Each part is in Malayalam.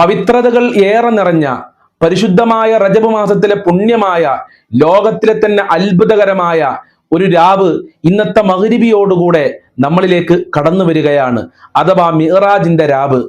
പവിത്രതകൾ ഏറെ നിറഞ്ഞ പരിശുദ്ധമായ റജബ് മാസത്തിലെ പുണ്യമായ ലോകത്തിലെ തന്നെ അത്ഭുതകരമായ ഒരു രാവ് ഇന്നത്തെ മകരിബിയോടുകൂടെ നമ്മളിലേക്ക് കടന്നു വരികയാണ്. അഥവാ മിഹറാജിന്റെ രാവ്.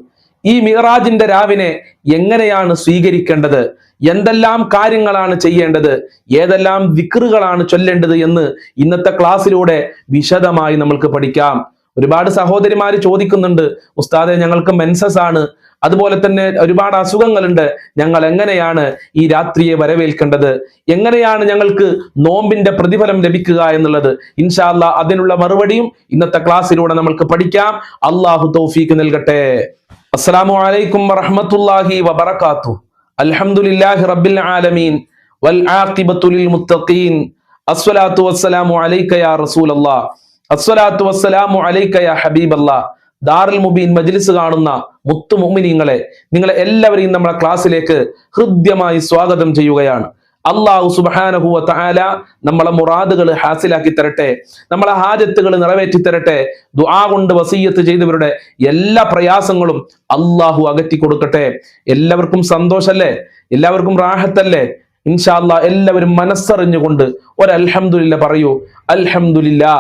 ഈ മിഹറാജിന്റെ രാവിനെ എങ്ങനെയാണ് സ്വീകരിക്കേണ്ടത്? എന്തെല്ലാം കാര്യങ്ങളാണ് ചെയ്യേണ്ടത്? ഏതെല്ലാം വിക്രുകളാണ് ചൊല്ലേണ്ടത് എന്ന് ഇന്നത്തെ ക്ലാസ്സിലൂടെ വിശദമായി നമ്മൾക്ക് പഠിക്കാം. ഒരുപാട് സഹോദരിമാര് ചോദിക്കുന്നുണ്ട് ഉസ്താദെ ഞങ്ങൾക്ക് മെൻസസ് ആണ്. അതുപോലെ തന്നെ ഒരുപാട് അസുഖങ്ങളുണ്ട്. ഞങ്ങൾ എങ്ങനെയാണ് ഈ രാത്രിയെ വരവേൽക്കേണ്ടത്? എങ്ങനെയാണ് ഞങ്ങൾക്ക് നോമ്പിന്റെ പ്രതിഫലം ലഭിക്കുക എന്നുള്ളത്? ഇൻഷാല്ല അതിനുള്ള മറുപടിയും ഇന്നത്തെ ക്ലാസ്സിലൂടെ നമ്മൾക്ക് പഠിക്കാം. അള്ളാഹു തൗഫീക്ക് നൽകട്ടെ. അസ്സലാമു അലൈക്കും വറഹ്മത്തുള്ളാഹി വബറകാതുഹു. അൽഹംദുലില്ലാഹി റബ്ബിൽ ആലമീൻ. ലിൽ മുത്തഖീൻ. അസ്സലാത്തു വസ്സലാമു അലൈക യാ റസൂലല്ലാഹ് അസ്സലാത്തു വസ്സലാമു അലൈക യാ ഹബീബല്ലാഹ് ദാറുൽ മുബീൻ മജ്ലിസ് കാണുന്ന മുത്തു മുഅ്മിനീങ്ങളെ നിങ്ങളെ എല്ലാവരെയും നമ്മുടെ ക്ലാസ്സിലേക്ക് ഹൃദ്യമായി സ്വാഗതം ചെയ്യുകയാണ്. അള്ളാഹു സുബ്ഹാനഹു വ തആല നമ്മളെ മുറാദുകൾ ഹാസിലാക്കി തരട്ടെ നമ്മളെ ഹാജത്തുകൾ നിറവേറ്റി തരട്ടെ ദുആ കൊണ്ട് വസീയത്ത് ചെയ്തവരുടെ എല്ലാ പ്രയാസങ്ങളും അള്ളാഹു അകറ്റി കൊടുക്കട്ടെ. എല്ലാവർക്കും സന്തോഷല്ലേ? എല്ലാവർക്കും റാഹത്തല്ലേ? ഇൻഷാല്ല എല്ലാവരും മനസ്സറിഞ്ഞുകൊണ്ട് ഒരു അൽഹംദുലില്ല പറയൂ അൽഹംദുലില്ലാ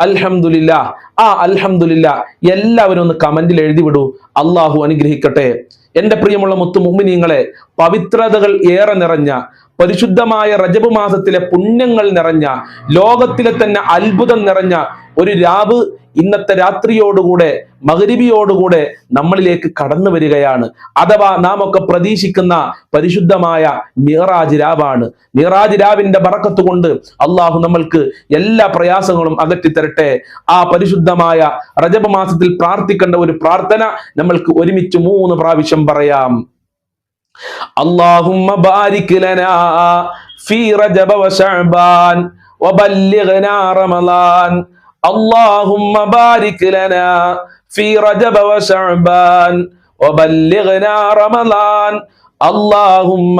അൽഹംദുലില്ല. ആ അൽഹമില്ല എല്ലാവരും ഒന്ന് കമന്റിൽ എഴുതി വിടൂ അള്ളാഹു അനുഗ്രഹിക്കട്ടെ. എന്റെ പ്രിയമുള്ള മുത്തു മുമ്മിനീങ്ങളെ പവിത്രതകൾ ഏറെ നിറഞ്ഞ പരിശുദ്ധമായ റജബ് മാസത്തിലെ പുണ്യങ്ങൾ നിറഞ്ഞ ലോകത്തിലെ തന്നെ അത്ഭുതം നിറഞ്ഞ ഒരു രാവ് ഇന്നത്തെ രാത്രിയോടുകൂടെ മകരിബിയോടുകൂടെ നമ്മളിലേക്ക് കടന്നു വരികയാണ്. അഥവാ നാം ഒക്കെ പ്രതീക്ഷിക്കുന്ന പരിശുദ്ധമായ മിറാജ് രാവാണ്. മിറാജ് രാവിന്റെ ബറക്കത്ത് കൊണ്ട് അള്ളാഹു നമ്മൾക്ക് എല്ലാ പ്രയാസങ്ങളും അകറ്റിത്തരട്ടെ. ആ പരിശുദ്ധമായ റജബ മാസത്തിൽ പ്രാർത്ഥിക്കേണ്ട ഒരു പ്രാർത്ഥന നമ്മൾക്ക് ഒരുമിച്ച് മൂന്ന് പ്രാവശ്യം പറയാം. അള്ളാഹുമ്മ ബാരിക് ലനാ ഫീ റജബ വശഅബാൻ വബല്ലിഗ്നാ റമളാൻ اللهم بارك لنا في رجب وشعبان وبلغنا رمضان اللهم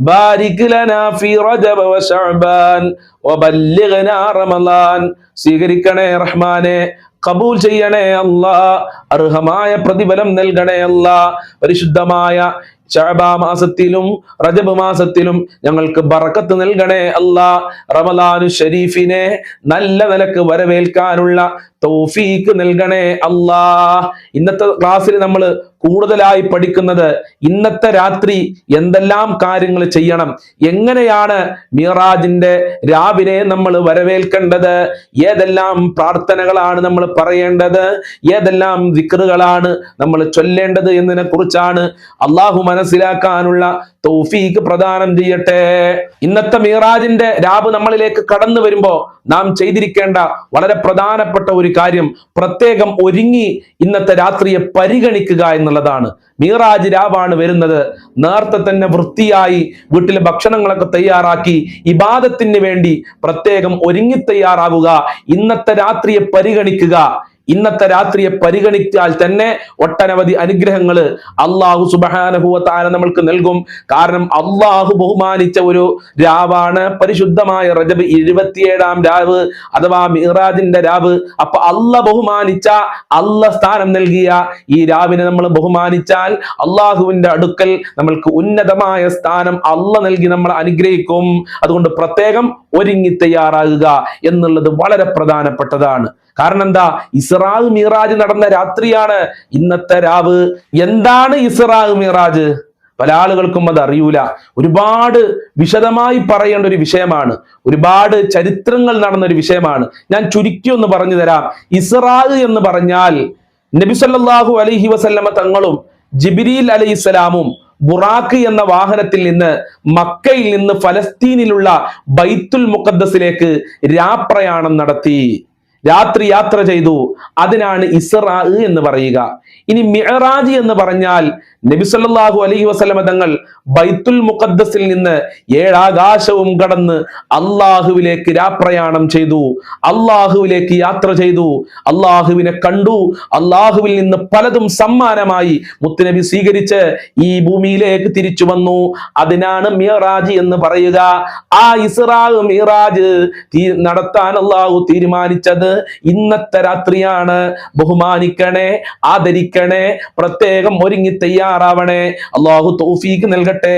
بارك لنا في رجب وشعبان وبلغنا رمضان സ്വീകരിക്കണേ റഹ്മാനെ കബൂൽ ചെയ്യണേ അല്ലാ അർഹമായ പ്രതിഫലം നൽകണേ അല്ലാ പരിശുദ്ധമായ ഷഅബാ മാസത്തിലും റജബ് മാസത്തിലും ഞങ്ങൾക്ക് ബറക്കത്ത് നൽകണേ അല്ലാ. റമലാനു ഷരീഫിനെ നല്ല നിലയ്ക്ക് വരവേൽക്കാനുള്ള തൗഫീക്ക് നൽകണേ അല്ലാ. ഇന്നത്തെ ക്ലാസ്സിൽ നമ്മൾ കൂടുതലായി പഠിക്കുന്നത് ഇന്നത്തെ രാത്രി എന്തെല്ലാം കാര്യങ്ങൾ ചെയ്യണം? എങ്ങനെയാണ് മിറാജിന്റെ രാവിലെ നമ്മൾ വരവേൽക്കേണ്ടത്? ഏതെല്ലാം പ്രാർത്ഥനകളാണ് നമ്മൾ പറയേണ്ടത്? ഏതെല്ലാം വിക്രുകളാണ് നമ്മൾ ചൊല്ലേണ്ടത് എന്നതിനെ കുറിച്ചാണ് അള്ളാഹു മനസ്സിലാക്കാനുള്ള തൗഫീക്ക് പ്രദാനം ചെയ്യട്ടെ. ഇന്നത്തെ മീറാജിന്റെ രാബ് നമ്മളിലേക്ക് കടന്നു വരുമ്പോ നാം ചെയ്തിരിക്കേണ്ട വളരെ പ്രധാനപ്പെട്ട ഒരു കാര്യം പ്രത്യേകം ഒരുങ്ങി ഇന്നത്തെ രാത്രിയെ പരിഗണിക്കുക എന്നുള്ളതാണ്. മീറാജ് രാവാണ് വരുന്നത്. നേരത്തെ തന്നെ വൃത്തിയായി വീട്ടിലെ ഭക്ഷണങ്ങളൊക്കെ തയ്യാറാക്കി ഇബാദത്തിന് വേണ്ടി പ്രത്യേകം ഒരുങ്ങി തയ്യാറാവുക ഇന്നത്തെ രാത്രിയെ പരിഗണിക്കുക. ഇന്നത്തെ രാത്രിയെ പരിഗണിച്ചാൽ തന്നെ ഒട്ടനവധി അനുഗ്രഹങ്ങൾ അള്ളാഹു സുബാനഹുവത്താല നമ്മൾക്ക് നൽകും. കാരണം അള്ളാഹു ബഹുമാനിച്ച ഒരു രാവാണ് പരിശുദ്ധമായ റജബ് ഇരുപത്തിയേഴാം രാവ് അഥവാ മിറാജിന്റെ രാവ്. അപ്പൊ അല്ല ബഹുമാനിച്ച അല്ല സ്ഥാനം നൽകിയ ഈ രാവിനെ നമ്മൾ ബഹുമാനിച്ചാൽ അള്ളാഹുവിന്റെ അടുക്കൽ നമ്മൾക്ക് ഉന്നതമായ സ്ഥാനം അല്ല നൽകി നമ്മൾ അനുഗ്രഹിക്കും. അതുകൊണ്ട് പ്രത്യേകം ഒരുങ്ങി തയ്യാറാകുക എന്നുള്ളത് വളരെ പ്രധാനപ്പെട്ടതാണ്. കാരണം എന്താ? ഇസ്രാഹ് മീറാജ് നടന്ന രാത്രിയാണ് ഇന്നത്തെ രാവ്. എന്താണ് ഇസ്രാഹ് മിറാജ്? പല ആളുകൾക്കും അത് അറിയൂല. ഒരുപാട് വിശദമായി പറയേണ്ട ഒരു വിഷയമാണ്. ഒരുപാട് ചരിത്രങ്ങൾ നടന്ന ഒരു വിഷയമാണ്. ഞാൻ ചുരുക്കി ഒന്ന് പറഞ്ഞു തരാം. ഇസ്രാഹ് എന്ന് പറഞ്ഞാൽ നബിസല്ലാഹു അലഹി വസല്ലമ തങ്ങളും ജിബിരിൽ അലൈഹിസ്സലാമും ബുറാഖ് എന്ന വാഹനത്തിൽ നിന്ന് മക്കയിൽ നിന്ന് ഫലസ്തീനിലുള്ള ബൈത്തുൽ മുഖദ്ദസിലേക്ക് രാപ്രയാണം നടത്തി. രാത്രി യാത്ര ചെയ്തു. അതിനാണ് ഇസ്രാ എന്ന് പറയുക. ഇനി മിഅറാജ് എന്ന് പറഞ്ഞാൽ നബി സല്ലല്ലാഹു അലൈഹി വസല്ലമ തങ്ങൾ ബൈത്തുൽ മുഖദ്ദസിൽ നിന്ന് ഏഴാകാശവും കടന്ന് അള്ളാഹുവിലേക്ക് രാപ്രയാണം ചെയ്തു. അള്ളാഹുവിലേക്ക് യാത്ര ചെയ്തു. അള്ളാഹുവിനെ കണ്ടു. അള്ളാഹുവിൽ നിന്ന് പലതും സമ്മാനമായി മുത്തുനബി സ്വീകരിച്ച് ഈ ഭൂമിയിലേക്ക് തിരിച്ചു വന്നു. അതിനാണ് മിയറാജ് എന്ന് പറയുക. ആ ഇസ്രാ മിയറാജ് നടത്താൻ അള്ളാഹു തീരുമാനിച്ചത്. ഇന്നത്തെ രാത്രിയാണ്. ബഹുമാനിക്കണേ ആദരിക്കണേ പ്രത്യേകം ഒരുങ്ങി തയ്യാറാവണേ. അള്ളാഹു തൗഫീക്ക് നൽകട്ടെ.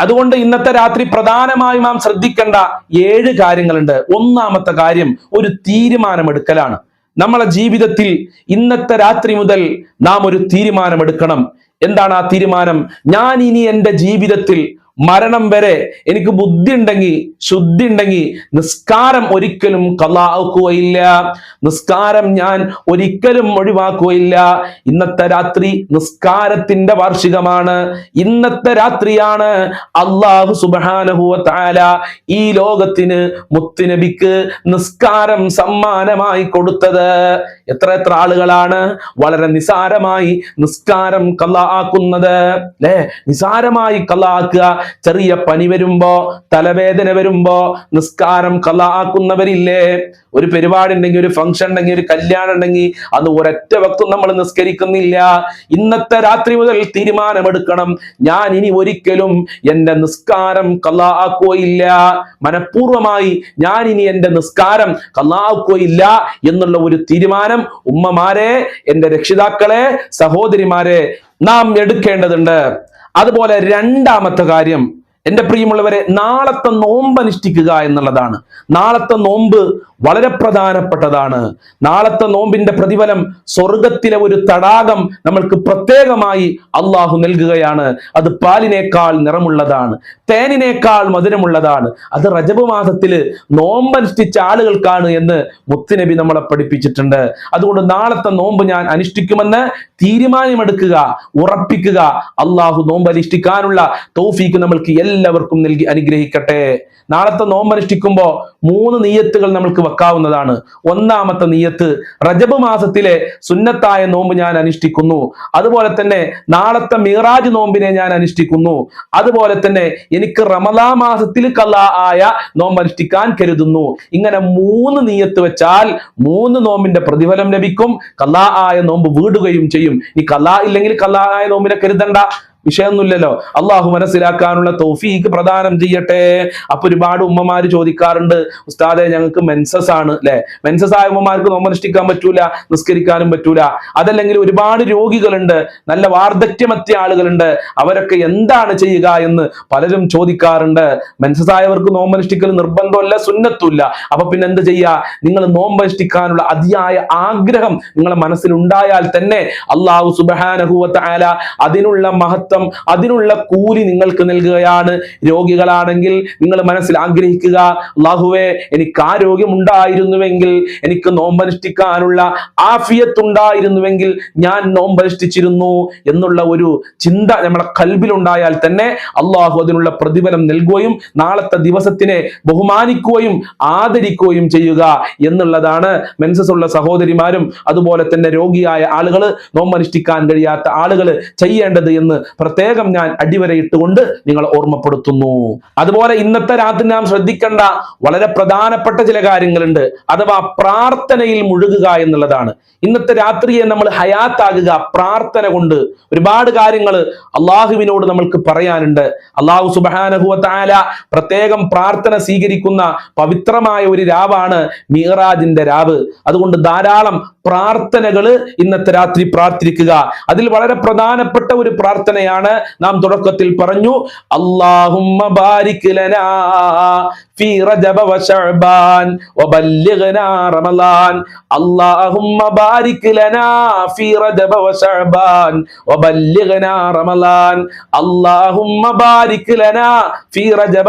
അതുകൊണ്ട് ഇന്നത്തെ രാത്രി പ്രധാനമായും നാം ശ്രദ്ധിക്കേണ്ട ഏഴ് കാര്യങ്ങളുണ്ട്. ഒന്നാമത്തെ കാര്യം ഒരു തീരുമാനമെടുക്കലാണ്. നമ്മളെ ജീവിതത്തിൽ ഇന്നത്തെ രാത്രി മുതൽ നാം ഒരു തീരുമാനമെടുക്കണം. എന്താണ് ആ തീരുമാനം? ഞാൻ ഇനി എന്റെ ജീവിതത്തിൽ മരണം വരെ എനിക്ക് ബുദ്ധി ഉണ്ടെങ്കിൽ ശുദ്ധി ഉണ്ടെങ്കിൽ നിസ്കാരം ഒരിക്കലും കലാക്കുകയില്ല നിസ്കാരം ഞാൻ ഒരിക്കലും ഒഴിവാക്കുകയില്ല ഇന്നത്തെ രാത്രി നിസ്കാരത്തിന്റെ വാർഷികമാണ്. ഇന്നത്തെ രാത്രിയാണ് അള്ളാഹു സുബാനഹുവ താല ഈ ലോകത്തിന് മുത്തുനബിക്ക് നിസ്കാരം സമ്മാനമായി കൊടുത്തത്. എത്ര എത്ര ആളുകളാണ് വളരെ നിസാരമായി നിസ്കാരം കലാക്കുന്നത് അല്ലെ നിസാരമായി കലാക്കുക ചെറിയ പനി വരുമ്പോ തലവേദന വരുമ്പോ നിസ്കാരം കലാക്കുന്നവരില്ലേ? ഒരു പരിപാടി ഉണ്ടെങ്കിൽ ഒരു ഫംഗ്ഷൻ ഉണ്ടെങ്കിൽ ഒരു കല്യാണം ഉണ്ടെങ്കിൽ അത് ഒരൊറ്റ വക്തും നമ്മൾ നിസ്കരിക്കുന്നില്ല. ഇന്നത്തെ രാത്രി മുതൽ തീരുമാനമെടുക്കണം. ഞാൻ ഇനി ഒരിക്കലും എന്റെ നിസ്കാരം കലാക്കുകയില്ല. മനഃപൂർവമായി ഞാൻ ഇനി എന്റെ നിസ്കാരം കലാക്കുകയില്ല എന്നുള്ള ഒരു തീരുമാനം ഉമ്മമാരെ എന്റെ രക്ഷിതാക്കളെ സഹോദരിമാരെ നാം എടുക്കേണ്ടതുണ്ട്. അതുപോലെ രണ്ടാമത്തെ കാര്യം എന്റെ പ്രിയമുള്ളവരെ നാളത്തെ നോമ്പ് അനുഷ്ഠിക്കുക എന്നുള്ളതാണ്. നാളത്തെ നോമ്പ് വളരെ പ്രധാനപ്പെട്ടതാണ്. നാളത്തെ നോമ്പിന്റെ പ്രതിഫലം സ്വർഗത്തിലെ ഒരു തടാകം നമ്മൾക്ക് പ്രത്യേകമായി അള്ളാഹു നൽകുകയാണ്. അത് പാലിനേക്കാൾ നിറമുള്ളതാണ് തേനിനേക്കാൾ മധുരമുള്ളതാണ്. അത് റജബ് മാസത്തിൽ നോമ്പനുഷ്ഠിച്ച ആളുകൾക്കാണ് എന്ന് മുത്തുനബി നമ്മളെ പഠിപ്പിച്ചിട്ടുണ്ട്. അതുകൊണ്ട് നാളത്തെ നോമ്പ് ഞാൻ അനുഷ്ഠിക്കുമെന്ന് തീരുമാനമെടുക്കുക ഉറപ്പിക്കുക. അള്ളാഹു നോമ്പ് അനുഷ്ഠിക്കാനുള്ള തൗഫീക്ക് നമ്മൾക്ക് എല്ലാവർക്കും നൽകി അനുഗ്രഹിക്കട്ടെ. നാളത്തെ നോമ്പ് അനുഷ്ഠിക്കുമ്പോൾ മൂന്ന് നീയത്തുകൾ നമ്മൾക്ക് വെക്കാവുന്നതാണ്. ഒന്നാമത്തെ നീയത്ത് റജബ് മാസത്തിലെ സുന്നത്തായ നോമ്പ് ഞാൻ അനുഷ്ഠിക്കുന്നു. അതുപോലെ തന്നെ നാളത്തെ മീറാജ് നോമ്പിനെ ഞാൻ അനുഷ്ഠിക്കുന്നു. അതുപോലെ തന്നെ എനിക്ക് റമദാ മാസത്തിൽ കല ആയ നോമ്പ് അനുഷ്ഠിക്കാൻ കരുതുന്നു. ഇങ്ങനെ മൂന്ന് നീയത്ത് വെച്ചാൽ മൂന്ന് നോമ്പിന്റെ പ്രതിഫലം ലഭിക്കും. കലാ ആയ നോമ്പ് വീടുകയും ചെയ്യും. ഈ കലാ ഇല്ലെങ്കിൽ കലാ ആയ നോമ്പിനെ കരുതണ്ട. വിഷയമൊന്നുമില്ലല്ലോ. അള്ളാഹു മനസ്സിലാക്കാനുള്ള തൗഫീക്ക് പ്രദാനം ചെയ്യട്ടെ. അപ്പൊ ഒരുപാട് ഉമ്മമാര് ചോദിക്കാറുണ്ട് ഉസ്താദെ ഞങ്ങൾക്ക് മെൻസസ് ആണ് അല്ലെ മെൻസസ് ആയ ഉമ്മമാർക്ക് നോമനുഷ്ഠിക്കാൻ പറ്റൂല നിസ്കരിക്കാനും പറ്റൂല. അതല്ലെങ്കിൽ ഒരുപാട് രോഗികളുണ്ട് നല്ല വാർദ്ധക്യമെത്തിയ ആളുകളുണ്ട്. അവരൊക്കെ എന്താണ് ചെയ്യുക എന്ന് പലരും ചോദിക്കാറുണ്ട്. മെൻസസ് ആയവർക്ക് നിർബന്ധമല്ല സുന്നത്തുമില്ല അപ്പൊ പിന്നെ എന്ത് ചെയ്യുക നിങ്ങൾ നോമ്പനുഷ്ഠിക്കാനുള്ള അതിയായ ആഗ്രഹം നിങ്ങളെ മനസ്സിലുണ്ടായാൽ തന്നെ അള്ളാഹു സുബാനഹുവത്ത് ആല അതിനുള്ള മഹത്വം അതിനുള്ള കൂലി നിങ്ങൾക്ക് നൽകുകയാണ്. രോഗികളാണെങ്കിൽ നിങ്ങൾ മനസ്സിൽ ആഗ്രഹിക്കുക അള്ളാഹുവെ എനിക്ക് ആരോഗ്യം ഉണ്ടായിരുന്നുവെങ്കിൽ എനിക്ക് നോമ്പനുഷ്ഠിക്കാനുള്ള ആഫിയത്തുണ്ടായിരുന്നുവെങ്കിൽ ഞാൻ നോമ്പനുഷ്ഠിച്ചിരുന്നു എന്നുള്ള ഒരു ചിന്ത നമ്മുടെ കൽബിലുണ്ടായാൽ തന്നെ അള്ളാഹു അതിനുള്ള പ്രതിഫലം നൽകുകയും നാളത്തെ ദിവസത്തിനെ ബഹുമാനിക്കുകയും ആദരിക്കുകയും ചെയ്യുക എന്നുള്ളതാണ് മെൻസസ് ഉള്ള സഹോദരിമാരും അതുപോലെ തന്നെ രോഗിയായ ആളുകൾ നോമ്പനുഷ്ഠിക്കാൻ കഴിയാത്ത ആളുകൾ ചെയ്യേണ്ടത് എന്ന് പ്രത്യേകം ഞാൻ അടിവരയിട്ടുകൊണ്ട് നിങ്ങൾ ഓർമ്മപ്പെടുത്തുന്നു. അതുപോലെ ഇന്നത്തെ രാത്രി നാം ശ്രദ്ധിക്കേണ്ട വളരെ പ്രധാനപ്പെട്ട ചില കാര്യങ്ങളുണ്ട്. അഥവാ പ്രാർത്ഥനയിൽ മുഴുകുക എന്നുള്ളതാണ്. ഇന്നത്തെ രാത്രിയെ നമ്മൾ ഹയാത്താകുക പ്രാർത്ഥന കൊണ്ട്. ഒരുപാട് കാര്യങ്ങൾ അള്ളാഹുവിനോട് നമ്മൾക്ക് പറയാനുണ്ട്. അള്ളാഹു സുബാനഹുവത്തായ പ്രത്യേകം പ്രാർത്ഥന സ്വീകരിക്കുന്ന പവിത്രമായ ഒരു രാവാണ് മീറാജിന്റെ രാവ്. അതുകൊണ്ട് ധാരാളം പ്രാർത്ഥനകൾ ഇന്നത്തെ രാത്രി പ്രാർത്ഥിക്കുക. അതിൽ വളരെ പ്രധാനപ്പെട്ട ഒരു പ്രാർത്ഥനയാണ് നാം തുടക്കത്തിൽ പറഞ്ഞു അള്ളാഹുമ്മ ബാരിക് ലനാ ഫീ റജബ വബല്ലിഗ്നാ റമളാൻ അല്ലാഹുമ്മ ബാരിക് ലനാ ഫീ റജബ വബല്ലിഗ്നാ റമളാൻ അല്ലാഹുമ്മ ബാരിക് ലനാ ഫീ റജബ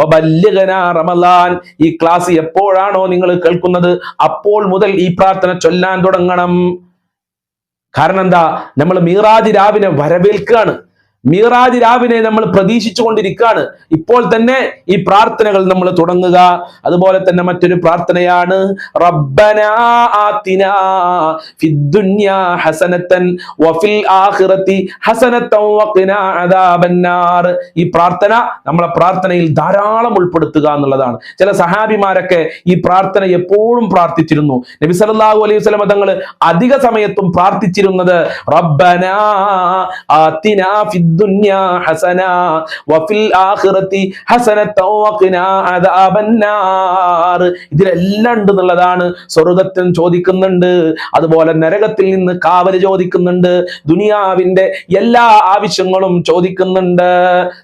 വബല്ലിഗ്നാ റമളാൻ ഈ ക്ലാസ് എപ്പോഴാണോ നിങ്ങൾ കേൾക്കുന്നത് അപ്പോൾ മുതൽ ഈ പ്രാർത്ഥന ചൊല്ലാൻ തുടങ്ങണം. കാരണം എന്താ? നമ്മൾ മീറാജ് രാവിനെ വരവേൽക്കുകയാണ്. മീറാജ് രാവിനെ നമ്മൾ പ്രതീക്ഷിച്ചു കൊണ്ടിരിക്കുകയാണ് ഇപ്പോൾ തന്നെ ഈ പ്രാർത്ഥനകൾ നമ്മൾ തുടങ്ങുക. അതുപോലെ തന്നെ മറ്റൊരു പ്രാർത്ഥനയാണ്. വഫിൽ വഖിനാ അദാബന്നാർ. ഈ പ്രാർത്ഥന നമ്മളെ പ്രാർത്ഥനയിൽ ധാരാളം ഉൾപ്പെടുത്തുക എന്നുള്ളതാണ്. ചില സഹാബിമാരൊക്കെ ഈ പ്രാർത്ഥന എപ്പോഴും പ്രാർത്ഥിച്ചിരുന്നു. നബി സല്ലല്ലാഹു അലൈഹി വസല്ലം തങ്ങൾ അധിക സമയത്തും പ്രാർത്ഥിച്ചിരുന്നത് റബ്ബനാ ആതിനാ ഫിദ് الدنيا حسنة وفي الآخرة حسنة وقنا عذاب النار ഇതിലെല്ലാം ഉണ്ട് എന്നുള്ളതാണ് സ്വർഗത്തിൽ ചോദിക്കുന്നുണ്ട് അതുപോലെ നരകത്തിൽ നിന്ന് കാവല് ചോദിക്കുന്നുണ്ട് ദുനിയാവിന്റെ എല്ലാ ആവശ്യങ്ങളും ചോദിക്കുന്നുണ്ട്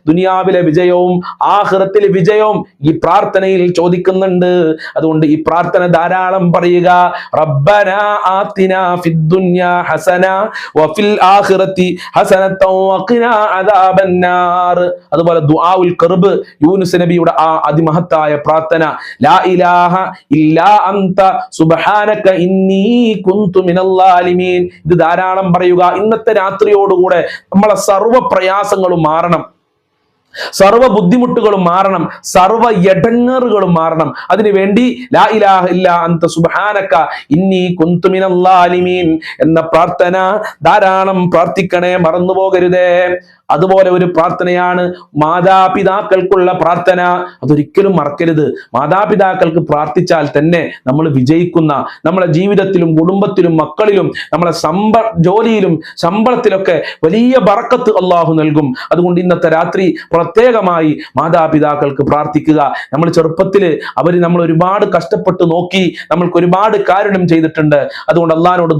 ദുനിയാവിലെ വിജയവും ആഹ്റത്തിലെ വിജയവും ഈ പ്രാർത്ഥനയിൽ ചോദിക്കുന്നുണ്ട് അതുകൊണ്ട് ഈ പ്രാർത്ഥന ധാരാളം പറയുക റബ്ബന ആത്തിന ഫിദ്ദുന്യ ഹസന വഫിൽ ആഖിറതി ഹസനത്തൻ വഖിനാ അദാബന്നാർ അതുപോലെ ദുആഉൽ ഖർബ് യൂനുസ് നബിയുടെ ആ അതിമഹത്തായ പ്രാർത്ഥന. ലാ ഇലാഹ ഇല്ലാ അന്ത സുബ്ഹാനക ഇന്നി കുന്തു മിനൽ ഇത് ധാരാളം പറയുക. ഇന്നത്തെ രാത്രിയോടുകൂടെ നമ്മളെ സർവ പ്രയാസങ്ങളും മാറണം. സർവ ബുദ്ധിമുട്ടുകളും മാറണം സർവ എടങ്ങറുകളും മാറണം. അതിനുവേണ്ടി ലാ ഇലാഹ ഇല്ല ഇന്നി എന്ന പ്രാർത്ഥന ധാരാളം പ്രാർത്ഥിക്കണേ മറന്നു പോകരുതേ അതുപോലെ ഒരു പ്രാർത്ഥനയാണ് മാതാപിതാക്കൾക്കുള്ള പ്രാർത്ഥന. അതൊരിക്കലും മറക്കരുത്. മാതാപിതാക്കൾക്ക് പ്രാർത്ഥിച്ചാൽ തന്നെ നമ്മൾ വിജയിക്കുന്ന നമ്മളെ ജീവിതത്തിലും കുടുംബത്തിലും മക്കളിലും നമ്മളെ സമ്പ ജോലിയിലും ശമ്പളത്തിലൊക്കെ വലിയ ബറക്കത്ത് അള്ളാഹു നൽകും. അതുകൊണ്ട് ഇന്നത്തെ രാത്രി പ്രത്യേകമായി മാതാപിതാക്കൾക്ക് പ്രാർത്ഥിക്കുക. നമ്മൾ ചെറുപ്പത്തിൽ അവർ നമ്മൾ ഒരുപാട് കഷ്ടപ്പെട്ട് നോക്കി നമ്മൾക്ക് ഒരുപാട് കാരുണ്യം ചെയ്തിട്ടുണ്ട്. അതുകൊണ്ട് അള്ളഹാനോട്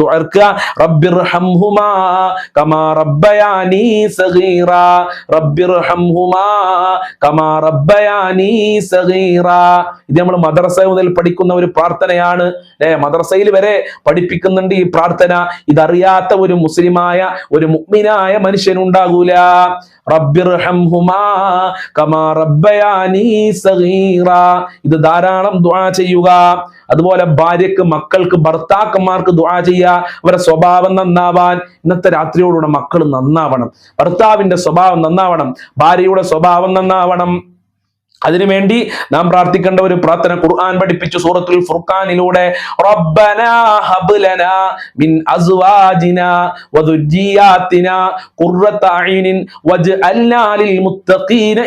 സഗീറ. ഇത് നമ്മൾ മദ്രസ മുതൽ പഠിക്കുന്ന ഒരു പ്രാർത്ഥനയാണ്. അല്ലെ മദ്രസയിൽ വരെ പഠിപ്പിക്കുന്നുണ്ട് ഈ പ്രാർത്ഥന. ഇതറിയാത്ത ഒരു മുസ്ലിമായ ഒരു മുഗ്മിനായ മനുഷ്യനുണ്ടാകൂല. റബ്ബയാനി സഗീറ ഇത് ധാരാളം ദ്വാ ചെയ്യുക. അതുപോലെ ഭാര്യക്ക് മക്കൾക്ക് ഭർത്താക്കന്മാർക്ക് ദ്വാ ചെയ്യുക. അവരുടെ സ്വഭാവം നന്നാവാൻ. ഇന്നത്തെ രാത്രിയോടുകൂടെ മക്കൾ നന്നാവണം. ഭർത്താവിന്റെ സ്വഭാവം നന്നാവണം. ഭാര്യയുടെ സ്വഭാവം നന്നാവണം. അതിനുവേണ്ടി നാം പ്രാർത്ഥിക്കേണ്ട ഒരു പ്രാർത്ഥന ഖുർആൻ പഠിപ്പിച്ചു സൂറത്തുൽ ഫുർഖാനിലൂടെ. ഖുർറത അയ്നിൻ വജ്അൽനാ ലിൽ മുത്തഖീന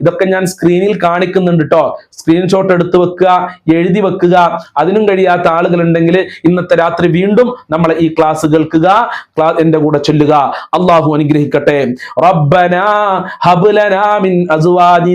ഇതൊക്കെ ഞാൻ സ്ക്രീനിൽ കാണിക്കുന്നുണ്ട് കേട്ടോ സ്ക്രീൻഷോട്ട് എടുത്ത് വെക്കുക എഴുതി വെക്കുക. അതിനും കഴിയാത്ത ആളുകൾ ഉണ്ടെങ്കിൽ ഇന്നത്തെ രാത്രി വീണ്ടും നമ്മളെ ഈ ക്ലാസ് കേൾക്കുക ക്ലാസ് എന്റെ കൂടെ ചൊല്ലുക. അള്ളാഹു അനുഗ്രഹിക്കട്ടെ. റബ്ബനാ ഹബ്ലനാ മിൻ അസ്വാജിനാ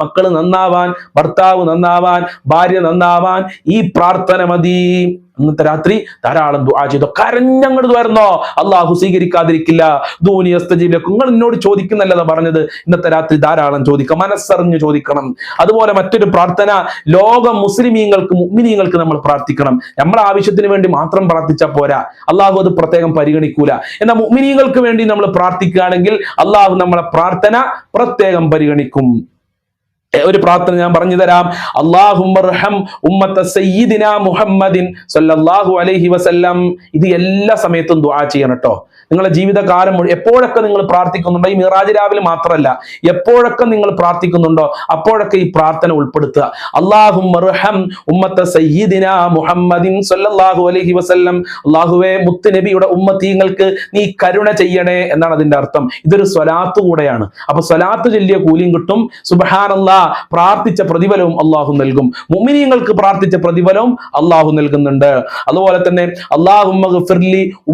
മക്കൾ നന്നാവാൻ ഭർത്താവ് നന്നാവാൻ ഭാര്യ നന്നാവാൻ ഈ പ്രാർത്ഥന മതി. ഇന്നത്തെ രാത്രി ധാരാളം ദുആ ചെയ്തു. കരഞ്ഞങ്ങോട്ട് വരുന്നോ അള്ളാഹു സ്വീകരിക്കാതിരിക്കില്ല. ദൂനിയസ്തജീവിലൊക്കെ നിങ്ങൾ എന്നോട് ചോദിക്കുന്നല്ലതാ പറഞ്ഞത്. ഇന്നത്തെ രാത്രി ധാരാളം ചോദിക്കാം. മനസ്സറിഞ്ഞ് ചോദിക്കണം. അതുപോലെ മറ്റൊരു പ്രാർത്ഥന ലോക മുസ്ലിമീങ്ങൾക്ക് മുഗ്മിനീങ്ങൾക്ക് നമ്മൾ പ്രാർത്ഥിക്കണം. നമ്മളെ ആവശ്യത്തിന് വേണ്ടി മാത്രം പ്രാർത്ഥിച്ചാൽ പോരാ. അള്ളാഹു അത് പ്രത്യേകം പരിഗണിക്കൂല. എന്നാൽ മുഗ്മിനീങ്ങൾക്ക് വേണ്ടി നമ്മൾ പ്രാർത്ഥിക്കുകയാണെങ്കിൽ അള്ളാഹു നമ്മളെ പ്രാർത്ഥന പ്രത്യേകം പരിഗണിക്കും. ഒരു പ്രാർത്ഥന ഞാൻ പറഞ്ഞു തരാം. അള്ളാഹും മുഹമ്മദിൻ സല്ലല്ലാഹു അലൈഹി വസല്ലം. ഇത് എല്ലാ സമയത്തും ദുആ ചെയ്യണം കേട്ടോ നിങ്ങളുടെ ജീവിതകാലം മുഴുവൻ എപ്പോഴൊക്കെ നിങ്ങൾ പ്രാർത്ഥിക്കുന്നുണ്ടോ? ഈ മിറാജ് രാവിലെ മാത്രമല്ല. എപ്പോഴൊക്കെ നിങ്ങൾ പ്രാർത്ഥിക്കുന്നുണ്ടോ? അപ്പോഴൊക്കെ ഈ പ്രാർത്ഥന ഉൾപ്പെടുത്തുക. അള്ളാഹും മുഹമ്മദിൻ സല്ലല്ലാഹു അലൈഹി വസല്ലം. അള്ളാഹുവെ മുത്ത് നബിയുടെ ഉമ്മത്തീങ്ങൾക്ക് നീ കരുണ ചെയ്യണേ എന്നാണ് അതിന്റെ അർത്ഥം. ഇതൊരു സ്വലാത്ത് കൂടെയാണ്. അപ്പൊ സ്വലാത്ത് ചൊല്ലിയ കൂലിയും കിട്ടും. സുബഹാനല്ലാ പ്രാർത്ഥിച്ച പ്രതിഫലവും അള്ളാഹു നൽകും. മുമിനിയങ്ങൾക്ക് പ്രാർത്ഥിച്ച പ്രതിഫലവും അള്ളാഹു നൽകുന്നുണ്ട്. അതുപോലെ തന്നെ അള്ളാഹു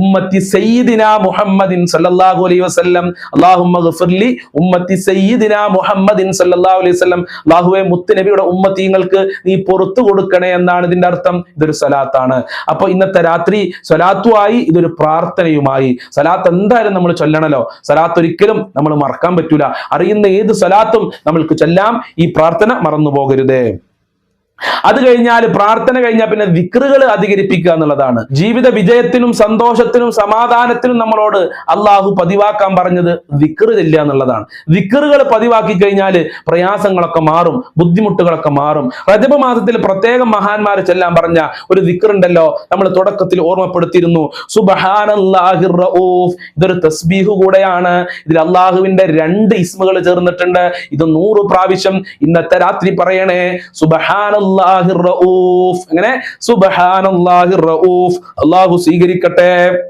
ഉമ്മത്തി സയ്യിദിന മുഹമ്മദിൻ സല്ലല്ലാഹു അലൈഹി വസല്ലം. അല്ലാഹുമ്മ ഗഫിർലി ഉമ്മത്തി സയ്യിദിന മുഹമ്മദിൻ സല്ലല്ലാഹു അലൈഹി വസല്ലം. അല്ലാഹുവേ മുത്ത് നബിയുടെ ഉമ്മത്തീങ്ങൾക്ക് നീ പുറത്തു കൊടുക്കണേ എന്നാണ് ഇതിന്റെ അർത്ഥം. ഇതൊരു സലാത്താണ് അപ്പൊ ഇന്നത്തെ രാത്രി സ്വലാത്തുമായി ഇതൊരു പ്രാർത്ഥനയുമായി. സലാത്ത് എന്തായാലും നമ്മൾ ചൊല്ലണല്ലോ. സലാത്ത് ഒരിക്കലും നമ്മൾ മറക്കാൻ പറ്റൂല. അറിയുന്ന ഏത് സലാത്തും നമ്മൾക്ക് ചൊല്ലാം. ഈ പ്രാർത്ഥന മറന്നു പോകരുതേ അത് കഴിഞ്ഞാൽ പ്രാർത്ഥന കഴിഞ്ഞാൽ പിന്നെ വിക്രുകൾ അധികരിപ്പിക്കുക എന്നുള്ളതാണ്. ജീവിത വിജയത്തിനും സന്തോഷത്തിനും സമാധാനത്തിനും നമ്മളോട് അള്ളാഹു പതിവാക്കാൻ പറഞ്ഞത് വിക്റ് ചെല്ലുക എന്നുള്ളതാണ്. വിക്റുകൾ പതിവാക്കി കഴിഞ്ഞാൽ പ്രയാസങ്ങളൊക്കെ മാറും ബുദ്ധിമുട്ടുകളൊക്കെ മാറും. റജബ് മാസത്തിൽ പ്രത്യേകം മഹാന്മാർ ചെല്ലാൻ പറഞ്ഞ ഒരു വിക്റുണ്ടല്ലോ നമ്മൾ തുടക്കത്തിൽ ഓർമ്മപ്പെടുത്തിയിരുന്നു. സുബഹാനല്ലാഹിർ റഊഫ്. ഇതൊരു തസ്ബീഹ് കൂടെയാണ്. ഇതിൽ അള്ളാഹുവിന്റെ രണ്ട് ഇസ്മുകൾ ചേർന്നിട്ടുണ്ട്. ഇത് നൂറ് പ്രാവശ്യം ഇന്നത്തെ രാത്രി പറയണേ. സുബഹാനല്ലാഹിർ റഊഫ്. അങ്ങനെ സുബഹാനല്ലാഹിർ റഊഫ്. അള്ളാഹു സ്വീകരിക്കട്ടെ.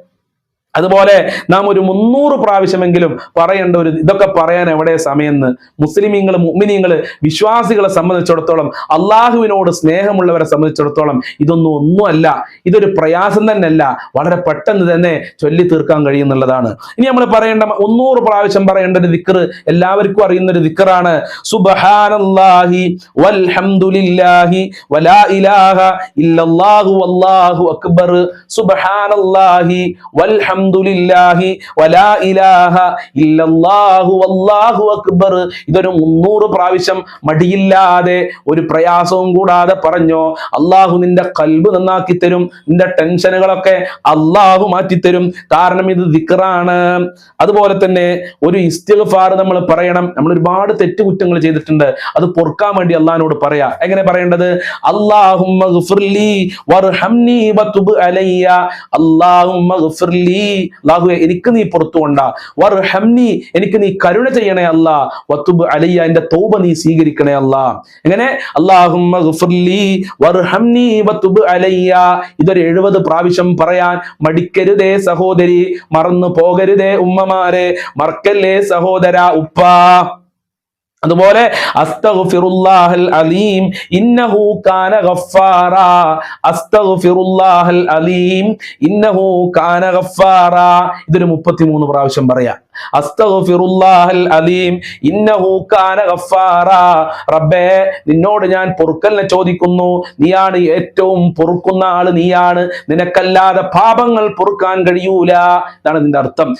അതുപോലെ നാം ഒരു മുന്നൂറ് പ്രാവശ്യമെങ്കിലും പറയേണ്ട ഒരു ഇതൊക്കെ പറയാൻ എവിടെ സമയമെന്ന് മുസ്ലിമീങ്ങൾ മുഗ്മിനീങ്ങൾ വിശ്വാസികളെ സംബന്ധിച്ചിടത്തോളം അള്ളാഹുവിനോട് സ്നേഹമുള്ളവരെ സംബന്ധിച്ചിടത്തോളം ഇതൊന്നും ഒന്നുമല്ല ഇതൊരു പ്രയാസം തന്നെയല്ല. വളരെ പെട്ടെന്ന് തന്നെ ചൊല്ലി തീർക്കാൻ കഴിയുന്നുള്ളതാണ്. ഇനി നമ്മൾ പറയേണ്ട മുന്നൂറ് പ്രാവശ്യം പറയേണ്ട ഒരു ദിക്കറ് എല്ലാവർക്കും അറിയുന്ന ഒരു ദിക്കറാണ് സുബ്ഹാനല്ലാഹി വൽഹംദുലില്ലാഹി വലാ ഇലാഹ ഇല്ലല്ലാഹു അക്ബർ. സുബ്ഹാനല്ലാഹി വൽഹംദുലില്ലാഹി വലാ ഇലാഹ ഇല്ലല്ലാഹു വല്ലാഹു അക്ബർ. ഇതൊരു മുന്നൂറ് പ്രാവശ്യം മടിയില്ലാതെ ഒരു പ്രയാസവും കൂടാതെ പറഞ്ഞോ അള്ളാഹു നിന്റെ കൽബ് നന്നാക്കി തരും നിന്റെ ടെൻഷനുകളൊക്കെ അള്ളാഹു മാറ്റിത്തരും. കാരണം ഇത് ദിക്റാണ്. അതുപോലെ തന്നെ ഒരു ഇസ്തിഗ്ഫാർ നമ്മൾ പറയണം. നമ്മൾ ഒരുപാട് തെറ്റുകുറ്റങ്ങൾ ചെയ്തിട്ടുണ്ട്. അത് പൊറുക്കാൻ വേണ്ടി അള്ളഹാനോട് പറയാ. എങ്ങനെ പറയേണ്ടത്? അള്ളാഹുമ്മ വർഹംനി വതുബ് അലയ്യ. ഗഫിർലി എനിക്ക് നീ പുറത്തു കൊണ്ട വർഹംനി എനിക്ക് നീ കരുണ ചെയ്യണേ അല്ല. വതുബ് അലയ്യ എന്റെ തൗബ നീ സ്വീകരിക്കണേ അല്ല. എങ്ങനെ? വർഹംനി വതുബ് അലയ്യ. ഇതൊരു എഴുപത് പ്രാവശ്യം പറയാൻ മടിക്കരുതേ സഹോദരി മറന്നു പോകരുതേ ഉമ്മമാരെ. മറക്കല്ലേ സഹോദര ഉപ്പ. അതുപോലെ അലീം ഇന്നഹു കാന ഗഫാറ അലീം ഇന്നഹു കാന ഗഫാറ 33 പ്രാവശ്യം പറയാം. അലീം റബ്ബേ നിന്നോട് ഞാൻ പൊറുക്കലിനെ ചോദിക്കുന്നു. നീയാണ് ഏറ്റവും പൊറുക്കുന്ന ആൾ നീയാണ്. നിനക്കല്ലാതെ പാപങ്ങൾ പൊറുക്കാൻ കഴിയൂല. എന്നാണ് ഇതിന്റെ അർത്ഥം.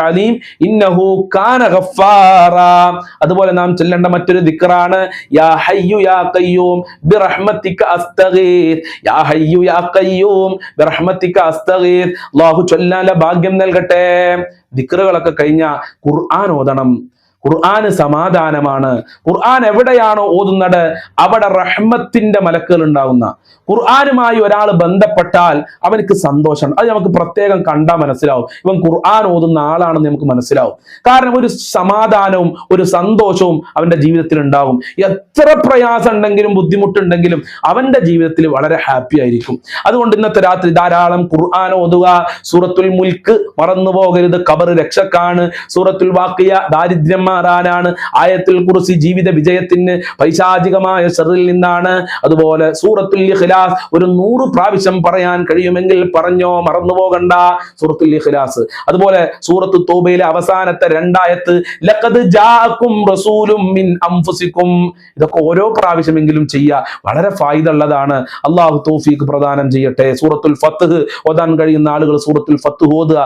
അലീം ഇന്നഹു കാന ഗഫാറ. അതുപോലെ നാം ചെല്ലേണ്ട മറ്റൊരു ദിക്റാണ് യാ ഹയ്യു യാ ബിറഹ്മതിക അസ്തഗീത്. യാ ഹയ്യു യാ ബിറഹ്മതിക അസ്തഗീത്. ഭാഗ്യം നൽകട്ടെ. ദിക്റുകളൊക്കെ കഴിഞ്ഞ ഖുർആൻ ഓതണം. ഖുർആന് സമാധാനമാണ്. ഖുർആൻ എവിടെയാണോ ഓതുന്നത്? അവിടെ റഹ്മത്തിന്റെ മലക്കുകൾ ഉണ്ടാവുന്ന. ഖുർആനുമായി ഒരാൾ ബന്ധപ്പെട്ടാൽ അവനക്ക് സന്തോഷം അത് നമുക്ക് പ്രത്യേകം കണ്ടാൽ മനസ്സിലാവും. ഇവൻ ഖുർആൻ ഓതുന്ന ആളാണെന്ന് നമുക്ക് മനസ്സിലാവും. കാരണം ഒരു സമാധാനവും ഒരു സന്തോഷവും അവന്റെ ജീവിതത്തിൽ ഉണ്ടാവും എത്ര പ്രയാസം ഉണ്ടെങ്കിലും ബുദ്ധിമുട്ടുണ്ടെങ്കിലും അവന്റെ ജീവിതത്തിൽ വളരെ ഹാപ്പി ആയിരിക്കും. അതുകൊണ്ട് ഇന്നത്തെ രാത്രി ധാരാളം ഖുർആൻ ഓതുക. സൂറത്തുൽ മുൽക്ക് മറന്നു പോകരുത് കബർ രക്ഷക്കാണ്. സൂറത്തുൽ വാക്കിയ ദാരിദ്ര്യം മാറാനാണ് ആയത്തിൽ കുറിച്ച് ജീവിത വിജയത്തിന് പൈശാചികമായ ഷെറിൽ നിന്നാണ്. അതുപോലെ സൂറത്തുൽ ഇഖ്ലാസ് ഒരു നൂറ് പ്രാവശ്യം പറയാൻ കഴിയുമെങ്കിൽ പറഞ്ഞോ മറന്നു പോകണ്ട. സൂറത്തുൽ ഇഖ്ലാസ്. അതുപോലെ സൂറത്ത് തോബയിലെ അവസാനത്തെ രണ്ടായത്ത് ലഖദ് ജാഅക്കും റസൂലും മിൻ അംഫുസിക്കും ഇതൊക്കെ ഓരോ പ്രാവശ്യമെങ്കിലും ചെയ്യുക വളരെ ഫായിദ ഉള്ളതാണ് അള്ളാഹു തൗഫീഖ് പ്രദാനം ചെയ്യട്ടെ. സൂറത്തുൽ ഫത്ഹ് ഓതാൻ കഴിയുന്ന ആളുകൾ സൂറത്തുൽ ഫത്ഹ് ഓതുക.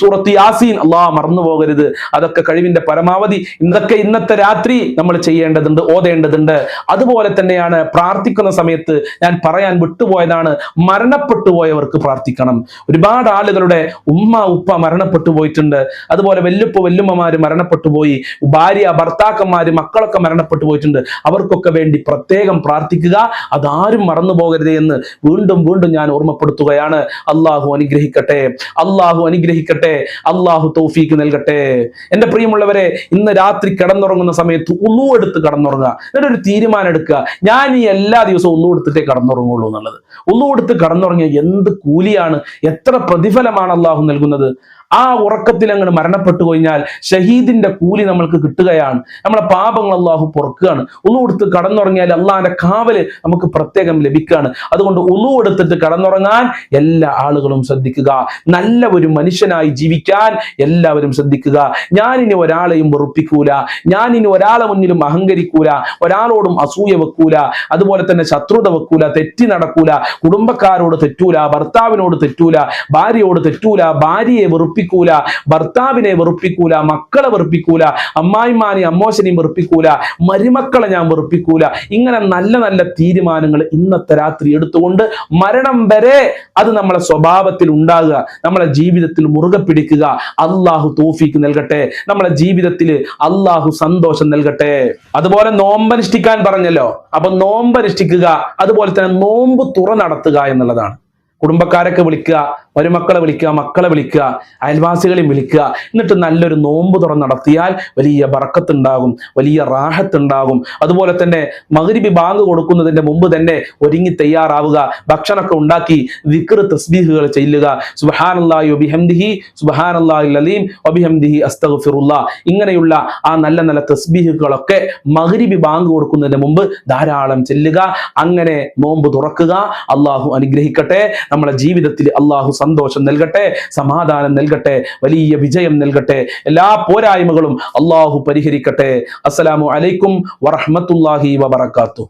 സൂറത്ത് യാസീൻ അള്ളാഹ് മറന്നു പോകരുത്. അതൊക്കെ കഴിവിന്റെ പരമാവധി ഇതൊക്കെ ഇന്നത്തെ രാത്രി നമ്മൾ ചെയ്യേണ്ടതുണ്ട് ഓതേണ്ടതുണ്ട്. അതുപോലെ തന്നെയാണ് പ്രാർത്ഥിക്കുന്ന സമയത്ത് ഞാൻ പറയാൻ വിട്ടുപോയതാണ് മരണപ്പെട്ടു പോയവർക്ക് പ്രാർത്ഥിക്കണം. ഒരുപാട് ആളുകളുടെ ഉമ്മ ഉപ്പ മരണപ്പെട്ടു പോയിട്ടുണ്ട്. അതുപോലെ വെല്ലുപ്പ വെല്ലുമ്മമാര് മരണപ്പെട്ടു പോയി. ഭാര്യ ഭർത്താക്കന്മാര് മക്കളൊക്കെ മരണപ്പെട്ടു പോയിട്ടുണ്ട്. അവർക്കൊക്കെ വേണ്ടി പ്രത്യേകം പ്രാർത്ഥിക്കുക. അതാരും മറന്നു പോകരുത് എന്ന് വീണ്ടും വീണ്ടും ഞാൻ ഓർമ്മപ്പെടുത്തുകയാണ്. അള്ളാഹു അനുഗ്രഹിക്കട്ടെ. അള്ളാഹു അനുഗ്രഹിക്കട്ടെ. അള്ളാഹു തൗഫീക്ക് നൽകട്ടെ. എന്റെ പ്രിയമുള്ളവരെ ഇന്ന് രാത്രി കിടന്നുറങ്ങുന്ന സമയത്ത് ഉള്ളു എടുത്ത് കിടന്നുറങ്ങുക. എന്നിട്ട് ഒരു തീരുമാനം എടുക്കുക ഞാൻ ഈ എല്ലാ ദിവസവും ഉള്ളു എടുത്തിട്ടേ കിടന്നുറങ്ങുള്ളൂ എന്നുള്ളത്. ഉള്ളു എടുത്ത് കിടന്നുറങ്ങിയ എന്ത് കൂലിയാണ്? എത്ര പ്രതിഫലമാണ് അള്ളാഹു നൽകുന്നത്? ആ ഉറക്കത്തിൽ അങ്ങ് മരണപ്പെട്ടു കഴിഞ്ഞാൽ ഷഹീദിന്റെ കൂലി നമ്മൾക്ക് കിട്ടുകയാണ്. നമ്മളെ പാപങ്ങൾ അള്ളാഹു പൊറുക്കുകയാണ്. ഉളു എടുത്ത് കടന്നുറങ്ങിയാൽ അള്ളാഹിന്റെ കാവൽ നമുക്ക് പ്രത്യേകം ലഭിക്കുകയാണ്. അതുകൊണ്ട് ഉളു എടുത്തിട്ട് കടന്നുറങ്ങാൻ എല്ലാ ആളുകളും ശ്രദ്ധിക്കുക. നല്ല ഒരു മനുഷ്യനായി ജീവിക്കാൻ എല്ലാവരും ശ്രദ്ധിക്കുക. ഞാനിനി ഒരാളെയും വെറുപ്പിക്കൂല. ഞാനിനി ഒരാളെ മുന്നിലും അഹങ്കരിക്കൂല. ഒരാളോടും അസൂയ വെക്കൂല. അതുപോലെ തന്നെ ശത്രുത വെക്കൂല. തെറ്റി നടക്കൂല. കുടുംബക്കാരോട് തെറ്റൂല. ഭർത്താവിനോട് തെറ്റൂല. ഭാര്യയോട് തെറ്റൂല. ഭാര്യയെ വെറുപ്പിക്കൂല ഭർത്താവിനെ വെറുപ്പിക്കൂല മക്കളെ വെറുപ്പിക്കൂല അമ്മായിമാനെ അമ്മോശനെയും വെറുപ്പിക്കൂല മരുമക്കളെ ഞാൻ വെറുപ്പിക്കൂല. ഇങ്ങനെ നല്ല നല്ല തീരുമാനങ്ങൾ ഇന്നത്തെ രാത്രി എടുത്തുകൊണ്ട് മരണം വരെ അത് നമ്മളെ സ്വഭാവത്തിൽ ഉണ്ടാകുക നമ്മളെ ജീവിതത്തിൽ മുറുകെ പിടിക്കുക. അള്ളാഹു തോഫിക്ക് നൽകട്ടെ. നമ്മളെ ജീവിതത്തിൽ അള്ളാഹു സന്തോഷം നൽകട്ടെ. അതുപോലെ നോമ്പനുഷ്ഠിക്കാൻ പറഞ്ഞല്ലോ. അപ്പൊ നോമ്പനുഷ്ഠിക്കുക അതുപോലെ തന്നെ നോമ്പ് തുറ നടത്തുക എന്നുള്ളതാണ്. കുടുംബക്കാരൊക്കെ വിളിക്കുക മരുമക്കളെ വിളിക്കുക മക്കളെ വിളിക്കുക അയൽവാസികളെ വിളിക്കുക. എന്നിട്ട് നല്ലൊരു നോമ്പ് തുറന്ന് നടത്തിയാൽ വലിയ ബറക്കത്തുണ്ടാകും വലിയ റാഹത്തുണ്ടാകും. അതുപോലെ തന്നെ മകരിബി ബാങ്ക് കൊടുക്കുന്നതിന്റെ മുമ്പ് തന്നെ ഒരുങ്ങി തയ്യാറാവുക ഭക്ഷണമൊക്കെ ഉണ്ടാക്കി വിക്ർ തസ്ബീഹുകൾ ചെല്ലുക. സുബഹാനല്ലാഹി വബിഹംദിഹി സുബഹാനല്ലാഹി അലീം വബിഹംദിഹി അസ്തഗ്ഫിറുല്ല. ഇങ്ങനെയുള്ള ആ നല്ല നല്ല തസ്ബീഹുകളൊക്കെ മകരിബി ബാങ്ക് കൊടുക്കുന്നതിന് മുമ്പ് ധാരാളം ചെല്ലുക അങ്ങനെ നോമ്പ് തുറക്കുക. അള്ളാഹു അനുഗ്രഹിക്കട്ടെ. നമ്മുടെ ജീവിതത്തിൽ അള്ളാഹു സന്തോഷം നൽകട്ടെ സമാധാനം നൽകട്ടെ വലിയ വിജയം നൽകട്ടെ. എല്ലാ പോരായ്മകളും അള്ളാഹു പരിഹരിക്കട്ടെ. അസ്സലാമു അലൈക്കും വറഹ്മത്തുള്ളാഹി വബറകാതുഹു.